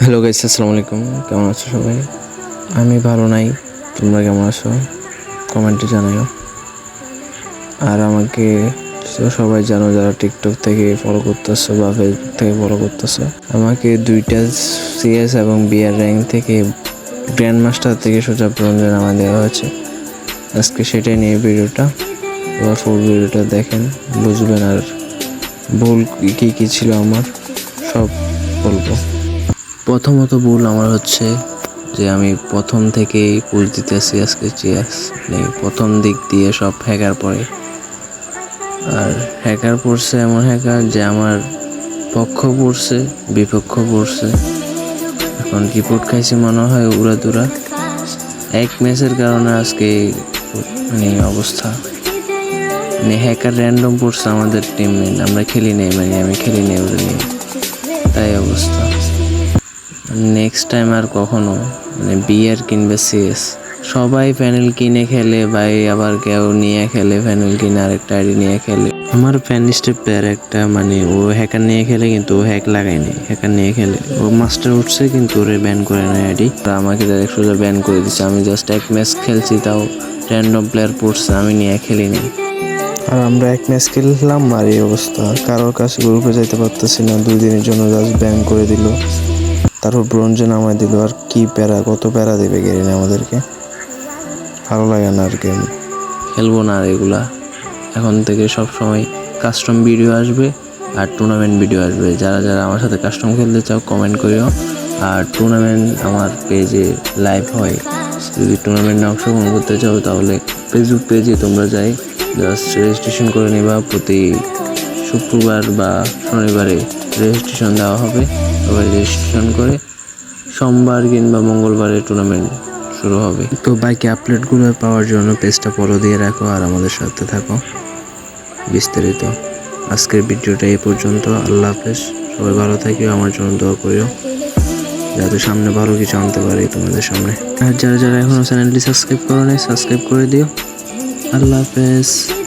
Hello guys আসসালামু আলাইকুম কেমন আছো সবাই? আমি ভালো নাই। তোমরা কেমন আছো? কমেন্টে জানাও আর আমাকে তো সবাই জানো যারা টিকটক থেকে ফলো করতেছো বা ফেসবুক থেকে ফলো করতেছো। আমাকে দুইটা সিএস এবং বিআর র্যাঙ্ক থেকে গ্র্যান্ড মাস্টার থেকে সোজা ব্রঞ্জে নামা দেওয়া হয়েছে। আজকে সেটাই নিয়ে ভিডিওটা। এবার ফুল ভিডিওটা দেখেন। বুঝবেন আর ভুল কী কী ছিল আমার। সব বলব। প্রথমত ভুল আমার হচ্ছে যে আমি প্রথম থেকেই পুজ দিতেছি আজকে চিয়াস মানে প্রথম দিক দিয়ে সব হ্যাকার পড়ে। আর হ্যাকার পড়ছে এমন হ্যাকার যে আমার পক্ষ পড়ছে, বিপক্ষ পড়ছে। এখন রিপোর্ট খাইছি মনে হয় উড়া দুরা। এক ম্যাচের কারণে আজকে মানে অবস্থা। মানে হ্যাকার র্যান্ডম পড়ছে আমাদের টিম আমরা খেলি নেই মানে আমি খেলি নেই ওরা নিয়ে তাই অবস্থা। নেক্সট টাইম আর কখনো মানে বিয়ার কিনবে সিএস সবাই প্যানেল কিনে খেলে, ভাই আবার কেউ নিয়ে খেলে প্যানেল কিনে আরেকটা আইডি নিয়ে খেলে। আমার প্যানিস্টের প্লেয়ার একটা মানে ও হ্যাকার নিয়ে খেলে, কিন্তু ও হ্যাক লাগায়নি হ্যাকার নিয়ে খেলে। ও মাস্টার উঠছে, কিন্তু ওরে ব্যান করে নেয় আইডি আমাকে ডাইরেক্ট সোজা ব্যান করে দিচ্ছে আমি জাস্ট এক ম্যাচ খেলছি, তাও র্যান্ডম প্লেয়ার পড়ছে, আমি নিয়ে খেলিনি। আর আমরা এক ম্যাচ খেললাম, আর এই অবস্থা। কারোর কাছে গ্রুপে যাইতে পারতেছি না, দুই দিনের জন্য জাস্ট ব্যান করে দিল। তারপর ব্রঞ্জে নামায় দিল, আর কি প্যারা, কত প্যারা দেবে গেরিন আমাদেরকে? ভালো লাগে না আর গেম খেলব না আর এগুলা। এখন থেকে সব সময় কাস্টম ভিডিও আসবে আর টুর্নামেন্ট ভিডিও আসবে। যারা যারা আমার সাথে কাস্টম খেলতে চাও কমেন্ট করিও। আর টুর্নামেন্ট আমার পেজে লাইভ হয়। যদি টুর্নামেন্টে অংশগ্রহণ করতে চাও, তাহলে ফেসবুক পেজে তোমরা যাই। জাস্ট রেজিস্ট্রেশন করে নেবা, প্রতি শুক্রবার বা শনিবারে রেজিস্ট্রেশন দেওয়া হবে। তবে রেজিস্ট্রেশন করে সোমবার কিংবা মঙ্গলবারে টুর্নামেন্ট শুরু হবে। তো বাইকে আপডেটগুলো পাওয়ার জন্য পেজটা ফলো দিয়ে রাখো আর আমাদের সাথে থাকো। বিস্তারিত আজকের ভিডিওটা এই পর্যন্ত। আল্লাহ হাফেজ। সবাই ভালো থাকিও, আমার জন্য দোয়া করিও। যাতে সামনে ভালো কিছু আনতে পারি তোমাদের সামনে। আর যারা যারা এখনও চ্যানেলটি সাবস্ক্রাইব করো নাই সাবস্ক্রাইব করে দিও। আল্লাহ হাফেজ।